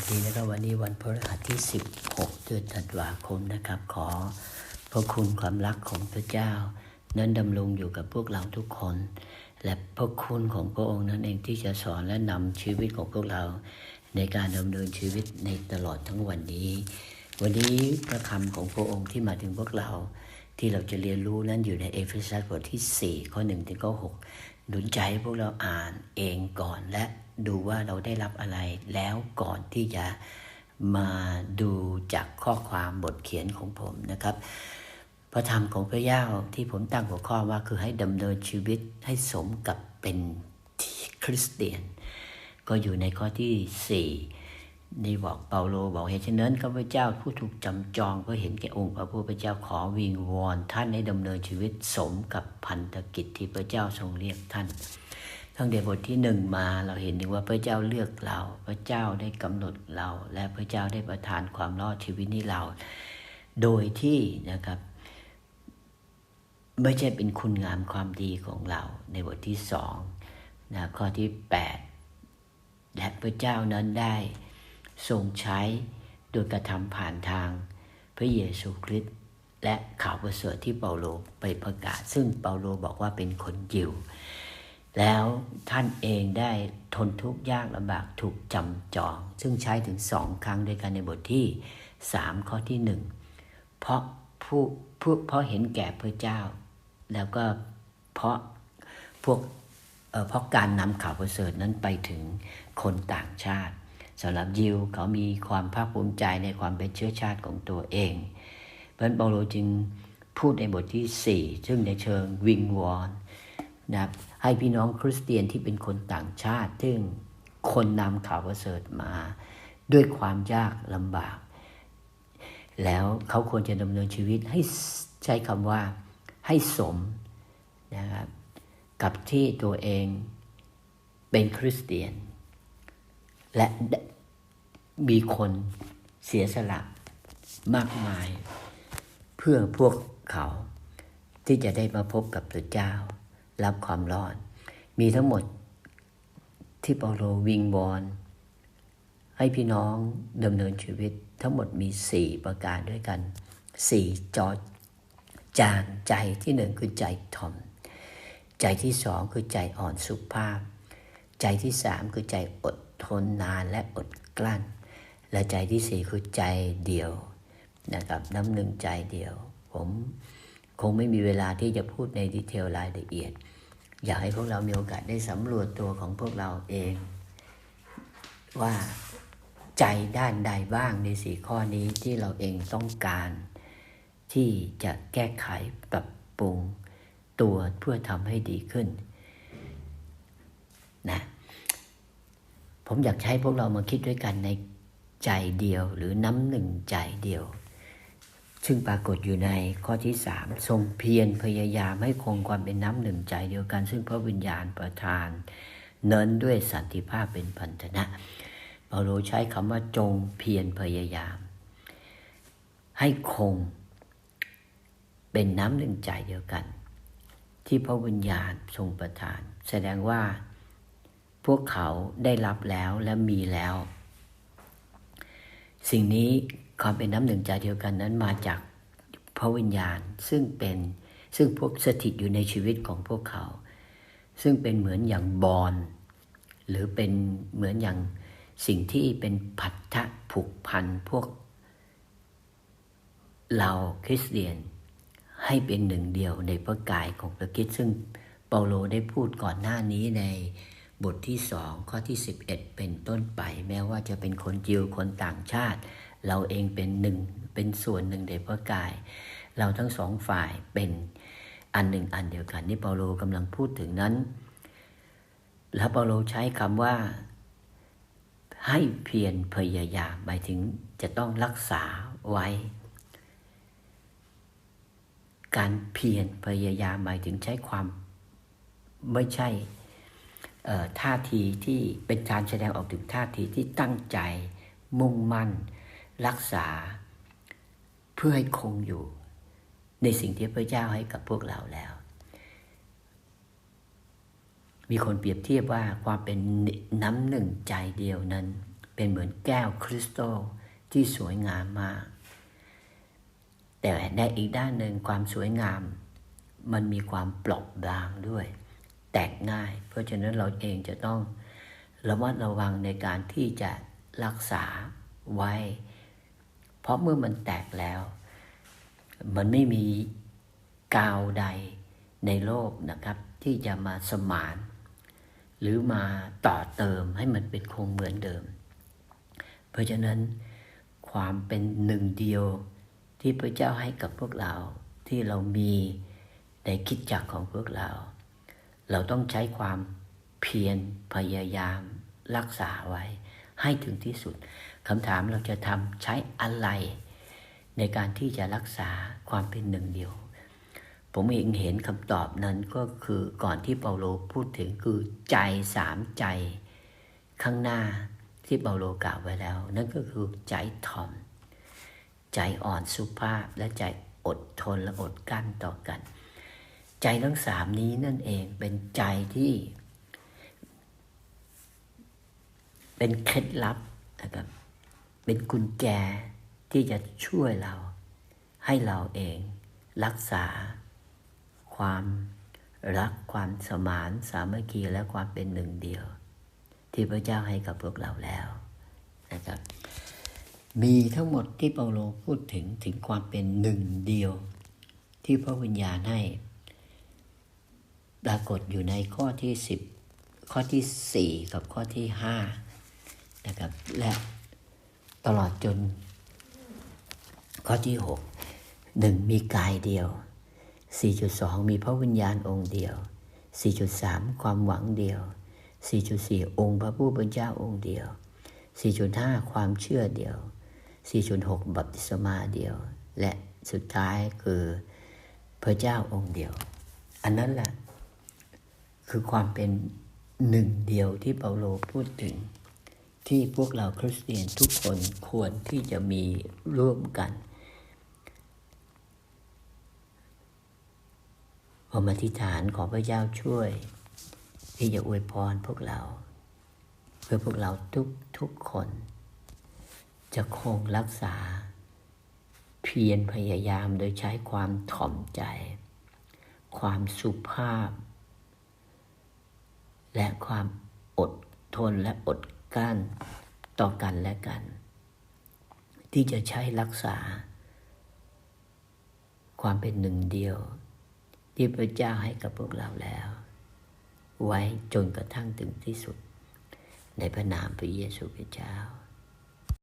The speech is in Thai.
วัสดีนะครับวันนี้วันพฤหัสที่ 16 เดือนธันวาคมนะครับ ขอพระคุณความรักของพระเจ้า นั้นดำรงอยู่กับพวกเราทุกคน และพระคุณของพระองค์นั้นเองที่จะสอนและนำชีวิตของพวกเรา ในการดำเนินชีวิตในตลอดทั้งวันนี้ วันนี้พระคำของพระองค์ที่มาถึงพวกเรา ที่เราจะเรียนรู้นั้นอยู่ในเอเฟซัสบทที่ 4 ข้อ1ถึงข้อ6หนุนใจให้พวกเราอ่านเองก่อนและ ดูว่าเราได้รับอะไรแล้วก่อนที่จะมาดูจากข้อความบทเขียนของผมนะครับ พระธรรมของพระเจ้าที่ผมตั้งหัวข้อว่าคือให้ดำเนินชีวิตให้สมกับเป็นคริสเตียน ก็อยู่ในข้อที่4นี่บอกเปาโลบอกเหตุฉะนั้นข้าพเจ้าผู้ถูกจำจองก็เห็นแก่องค์พระผู้เป็นเจ้าขอวิงวอนท่านให้ดำเนินชีวิตสมกับพันธกิจที่พระเจ้าทรงเรียกท่าน ตั้งแต่บทที่หนึ่งมาเราเห็นถึงว่าพระเจ้าเลือกเรา พระเจ้าได้กำหนดเรา และพระเจ้าได้ประทานความรอดชีวิตนี้เรา โดยที่นะครับ ไม่ใช่เป็นคุณงามความดีของเราในบทที่สองนะข้อที่ 8 และพระเจ้านั้นได้ทรงใช้โดยกระทำผ่านทางพระเยซูคริสต์และข่าวประเสริฐที่เปาโลไปประกาศ ซึ่งเปาโลบอกว่าเป็นคนยิว แล้วท่านเองได้ทนทุกข์ยากลำบากถูกจำจอง ซึ่งใช้ถึงสองครั้งด้วยกันในบทที่สามข้อที่หนึ่งเพราะผู้ผู้เพราะเห็นแก่พระเจ้า แล้วก็เพราะพวกเพราะการนำข่าวประเสริฐนั้นไปถึงคนต่างชาติสำหรับยิวเขามีความภาคภูมิใจในความเป็นเชื้อชาติของตัวเองเพราะฉะนั้นเปาโลจึงพูดในบทที่ 4 ซึ่งในเชิงวิงวอนนะครับ ให้พี่น้องคริสเตียนที่เป็นคนต่างชาติ ซึ่งคนนำข่าวประเสริฐมา ด้วยความยากลำบาก แล้วเขาควรจะดำเนินชีวิตให้ใช้คำว่าให้สมนะครับกับที่ตัวเองเป็นคริสเตียน และมีคนเสียสละมากมาย เพื่อพวกเขาที่จะได้มาพบกับพระเจ้า รับความรอด มีทั้งหมดที่เปาโลวิงบอลให้พี่น้องดำเนินชีวิตทั้งหมดมีสี่ประการด้วยกันสี่จอจานใจที่หนึ่งคือใจถ่อม ใจที่สองคือใจอ่อนสุภาพ ใจที่สามคือใจอดทนนานและอดกลั้น และใจที่สี่คือใจเดียวนะครับน้ำหนึ่งใจเดียว ผมคงไม่มีเวลาที่จะพูดในดีเทลรายละเอียด อยากให้พวกเรามีโอกาสได้สำรวจตัวของพวกเราเอง ว่าใจด้านใดบ้างในสี่ข้อนี้ที่เราเองต้องการ ที่จะแก้ไขปรับปรุงตัวเพื่อทำให้ดีขึ้นนะผมอยากให้พวกเรามาคิดด้วยกันในใจเดียวหรือน้ำหนึ่งใจเดียว ซึ่งปรากฏอยู่ในข้อที่สามทรงเพียรพยายามให้คงความเป็นน้ำหนึ่งใจเดียวกัน ซึ่งพระวิญญาณประทาน เนินด้วยสันติภาพเป็นพันธนะเปาโลใช้คำว่าจงเพียรพยายาม ให้คงเป็นน้ำหนึ่งใจเดียวกัน ที่พระวิญญาณทรงประทาน แสดงว่าพวกเขาได้รับแล้วและมีแล้ว สิ่งนี้ ความเป็นน้ำหนึ่งใจเดียวกันนั้นมาจากพระวิญญาณซึ่งเป็นซึ่งพวกสถิตอยู่ในชีวิตของพวกเขา ซึ่งเป็นเหมือนอย่างบอลหรือเป็นเหมือนอย่างสิ่งที่เป็นพันธะผูกพันพวกเราคริสเตียนให้เป็นหนึ่งเดียวในพระกายของพระคริสต์ซึ่งเปาโลได้พูดก่อนหน้านี้ในบทที่สองข้อที่ 11 เป็นต้นไป แม้ว่าจะเป็นคนยิวคนต่างชาติ เราเองเป็นหนึ่งเป็นส่วนหนึ่งในพระกาย เราทั้งสองฝ่ายเป็นอันหนึ่งอันเดียวกันนี่เปาโลกำลังพูดถึงนั้น แล้วเปาโลใช้คำว่าให้เพียรพยายามหมายถึงจะต้องรักษาไว้ การเพียรพยายามหมายถึงใช้ความไม่ใช่ท่าทีที่เป็นการแสดงออกถึงท่าทีที่ตั้งใจมุ่งมั่น รักษา เพื่อให้คงอยู่ ในสิ่งที่พระเจ้าให้กับพวกเราแล้ว มีคนเปรียบเทียบว่าความเป็นน้ำหนึ่งใจเดียวนั้น เป็นเหมือนแก้วคริสตัลที่สวยงามมาก แต่ในอีกด้านหนึ่งความสวยงาม มันมีความเปลาะบางด้วย แตกง่าย เพราะฉะนั้นเราเองจะต้องระมัดระวังในการที่จะรักษาไว้ ราะเมื่อมันแตกแล้ว มันไม่มีกาวใดในโลกนะครับ ที่จะมาสมาน หรือมาต่อเติมให้มันเป็นคงเหมือนเดิม เพราะฉะนั้นความเป็นหนึ่งเดียวที่พระเจ้าให้กับพวกเราที่เรามีในคิดจักของพวกเรา เราต้องใช้ความเพียรพยายามรักษาไว้ให้ถึงที่สุด คำถามเราจะทำใช้อะไร ในการที่จะรักษาความเป็นหนึ่งเดียว ผมเองเห็นคำตอบนั้นก็คือก่อนที่เปาโลพูดถึงคือใจสามใจ ข้างหน้าที่เปาโลกล่าวไว้แล้ว นั่นก็คือใจถ่อม ใจอ่อนสุภาพและใจอดทนและอดกั้นต่อกัน ใจทั้งสามนี้นั่นเองเป็นใจที่ เป็นเคล็ดลับนะครับ เป็นกุญแจที่จะช่วยเรา ให้เราเองรักษา ความรักความสมานสามัคคีและความเป็นหนึ่งเดียว ที่พระเจ้าให้กับพวกเราแล้วนะครับมีทั้งหมดที่เปาโลพูดถึงถึงความเป็นหนึ่งเดียว ที่พระวิญญาณให้ปรากฏอยู่ในข้อที่สิบข้อที่สี่กับข้อที่ห้านะครับและ ตลอดจน ข้อที่หกหนึ่งมีกายเดียว 4.2 มีพระวิญญาณองค์เดียว 4.3 ความหวังเดียว 4.4 องค์พระผู้เป็นเจ้าองค์เดียว 4.5 ความเชื่อเดียว 4.6 บัพติศมาเดียว และสุดท้ายคือพระเจ้าองค์เดียว อันนั้นแหละคือความเป็นหนึ่งเดียวที่เปาโลพูดถึง ที่พวกเราคริสเตียนทุกคนควรที่จะมีร่วมกันผมอธิษฐานขอพระเจ้าช่วย ที่จะอวยพรพวกเรา เพื่อพวกเราทุกทุกคน จะคงรักษา เพียรพยายามโดยใช้ความถ่อมใจ ความสุภาพ และความอดทนและอด กั้นต่อกันและกัน ที่จะใช้รักษา ความเป็นหนึ่งเดียว ที่พระเจ้าให้กับพวกเราแล้ว ไว้จนกระทั่งถึงที่สุด ในพระนามพระเยซูคริสต์เจ้า